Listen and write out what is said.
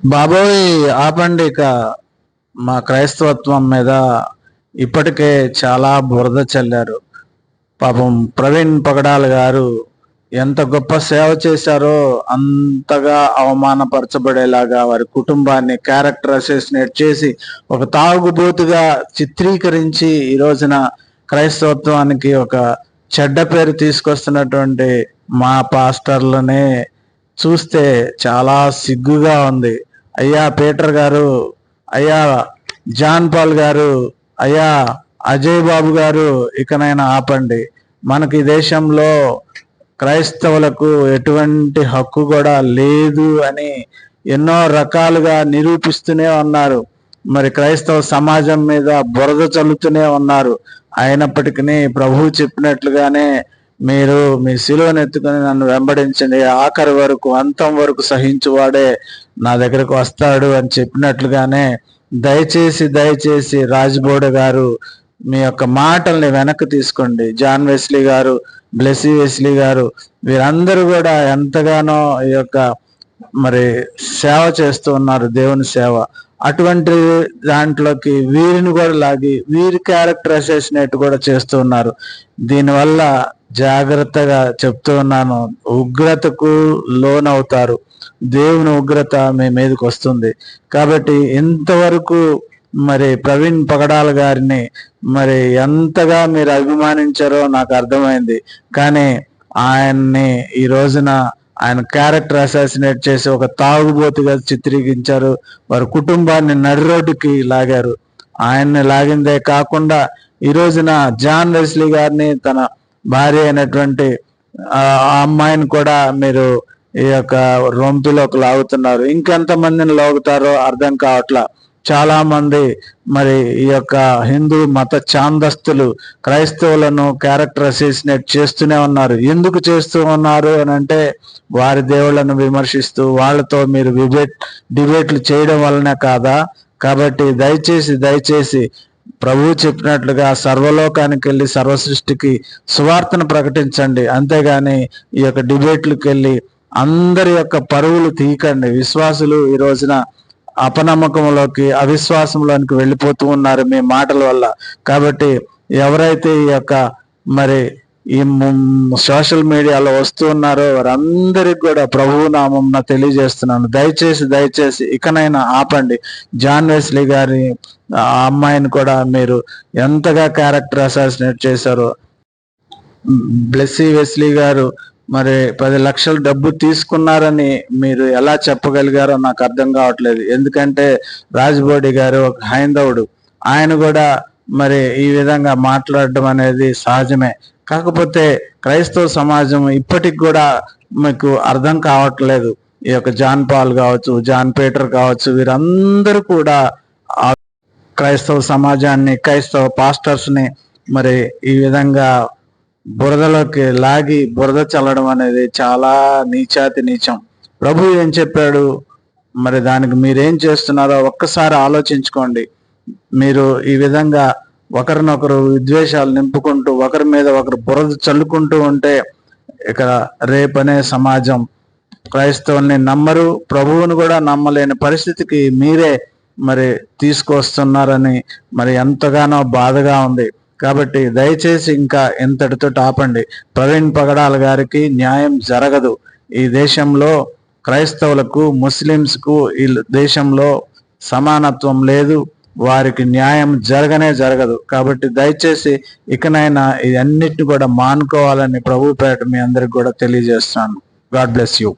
బాబోయ్ ఆపండి ఇక. మా క్రైస్తవత్వం మీద ఇప్పటికే చాలా బురద చల్లారు. పాపం ప్రవీణ్ పగడాల్ గారు ఎంత గొప్ప సేవ చేశారో అంతగా అవమానపరచబడేలాగా వారి కుటుంబాన్ని క్యారెక్టర్ అసెసినేట్ చేసి ఒక తాగుబోతుగా చిత్రీకరించి ఈ రోజున క్రైస్తవత్వానికి ఒక చెడ్డ పేరు తీసుకొస్తున్నటువంటి మా పాస్టర్లనే చూస్తే చాలా సిగ్గుగా ఉంది. అయ్యా పీటర్ గారు అయ్యా జాన్ పాల్ గారు అయ్యా అజయ్ బాబు గారు ఇకనైనా ఆపండి. మనకి దేశంలో క్రైస్తవులకు ఎటువంటి హక్కు కూడా లేదు అని ఎన్నో రకాలుగా నిరూపిస్తూనే ఉన్నారు. మరి క్రైస్తవ సమాజం మీద బురద చల్లుతూనే ఉన్నారు. అయినప్పటికీ ప్రభువు చెప్పినట్లుగానే మీరు మీ శిలువను ఎత్తుకొని నన్ను వెంబడించండి. ఆఖరి వరకు అంతం వరకు సహించువాడే నా దగ్గరకు వస్తాడు అని చెప్పినట్లుగానే దయచేసి దయచేసి రాజ్బోడ గారు మీ యొక్క మాటల్ని వెనక్కి తీసుకోండి. జాన్ వెస్లీ గారు బ్లెసీ వెస్లీ గారు వీరందరూ కూడా ఎంతగానో ఈ యొక్క మరి సేవ చేస్తూ ఉన్నారు. దేవుని సేవ. అటువంటి దాంట్లోకి వీరిని కూడా లాగి వీరి క్యారెక్టర్ అసెసినేట్ కూడా చేస్తూ ఉన్నారు. దీనివల్ల జాగ్రత్తగా చెప్తూ ఉన్నాను. ఉగ్రతకు లోనవుతారు. దేవుని ఉగ్రత మీ మీదకి వస్తుంది. కాబట్టి ఇంతవరకు మరి ప్రవీణ్ పగడాల గారిని మరి ఎంతగా మీరు అభిమానించారో నాకు అర్థమైంది. కానీ ఆయన్ని ఈ రోజున ఆయన క్యారెక్టర్ అసాసినేట్ చేసి ఒక తాగుబోతుగా చిత్రీకరించారు. వారి కుటుంబాన్ని నడి రోడ్డుకి లాగారు. ఆయన్ని లాగిందే కాకుండా ఈ రోజున జాన్ వెస్లీ గారిని తన భార్య అయినటువంటి ఆ అమ్మాయిని కూడా మీరు ఈ యొక్క రొంపిలోకి లాగుతున్నారు. ఇంకెంతమందిని లాగుతారో అర్థం కావట్లా. చాలా మంది మరి ఈ యొక్క హిందూ మత ఛాందస్తులు క్రైస్తవులను క్యారెక్టర్ అసోసినేట్ చేస్తూనే ఉన్నారు. ఎందుకు చేస్తూ ఉన్నారు అని అంటే వారి దేవుళ్ళను విమర్శిస్తూ వాళ్ళతో మీరు డిబేట్ డిబేట్లు చేయడం వలనే కాదా? కాబట్టి దయచేసి దయచేసి ప్రభువు చెప్పినట్లుగా సర్వలోకానికి వెళ్ళి సర్వ సృష్టికి సువార్తను ప్రకటించండి. అంతేగాని ఈ యొక్క డిబేట్లకు వెళ్ళి అందరి యొక్క పరువులు తీయకండి. విశ్వాసులు ఈ రోజున అపనమ్మకంలోకి అవిశ్వాసంలోనికి వెళ్ళిపోతూ ఉన్నారు మీ మాటల వల్ల. కాబట్టి ఎవరైతే ఈ యొక్క మరి ఈ సోషల్ మీడియాలో వస్తున్నారో వారందరికి కూడా ప్రభువు నామం తెలియజేస్తున్నాను. దయచేసి దయచేసి ఇకనైనా ఆపండి. జాన్ వెస్లీ గారి ఆ అమ్మాయిని కూడా మీరు ఎంతగా క్యారెక్టర్ అసాసినేట్ చేశారో. బ్లెస్సీ వెస్లీ గారు మరి పది లక్షల డబ్బు తీసుకున్నారని మీరు ఎలా చెప్పగలిగారో నాకు అర్థం కావట్లేదు. ఎందుకంటే రాజబోడి గారు ఒక హైందవుడు. ఆయన కూడా మరి ఈ విధంగా మాట్లాడడం అనేది సహజమే. కాకపోతే క్రైస్తవ సమాజం ఇప్పటికి కూడా మీకు అర్థం కావట్లేదు. ఈ యొక్క జాన్ పాల్ కావచ్చు జాన్ పీటర్ కావచ్చు వీరందరూ కూడా క్రైస్తవ సమాజాన్ని క్రైస్తవ పాస్టర్స్ని మరి ఈ విధంగా బురదలోకి లాగి బురద చల్లడం అనేది చాలా నీచాతి నీచం. ప్రభు ఏం చెప్పాడు? మరి దానికి మీరేం చేస్తున్నారో ఒక్కసారి ఆలోచించుకోండి. మీరు ఈ విధంగా ఒకరినొకరు విద్వేషాలు నింపుకుంటూ ఒకరి మీద ఒకరు బురద చల్లుకుంటూ ఉంటే ఇక్కడ రేపనే సమాజం క్రైస్తవుల్ని నమ్మరు ప్రభువును కూడా నమ్మలేని పరిస్థితికి మీరే మరి తీసుకొస్తున్నారని మరి ఎంతగానో బాధగా ఉంది. కాబట్టి దయచేసి ఇంకా ఇంతటితో ఆపండి. ప్రవీణ్ పగడాల గారికి న్యాయం జరగదు. ఈ దేశంలో క్రైస్తవులకు ముస్లిమ్స్కు ఈ దేశంలో సమానత్వం లేదు. వారికి న్యాయం జరగనే జరగదు. కాబట్టి దయచేసి ఇకనైనా ఇవన్నిటిని కూడా మానుకోవాలని ప్రభు పేట మీ అందరికి కూడా తెలియజేస్తాను గాడ్ బ్లెస్ యూ.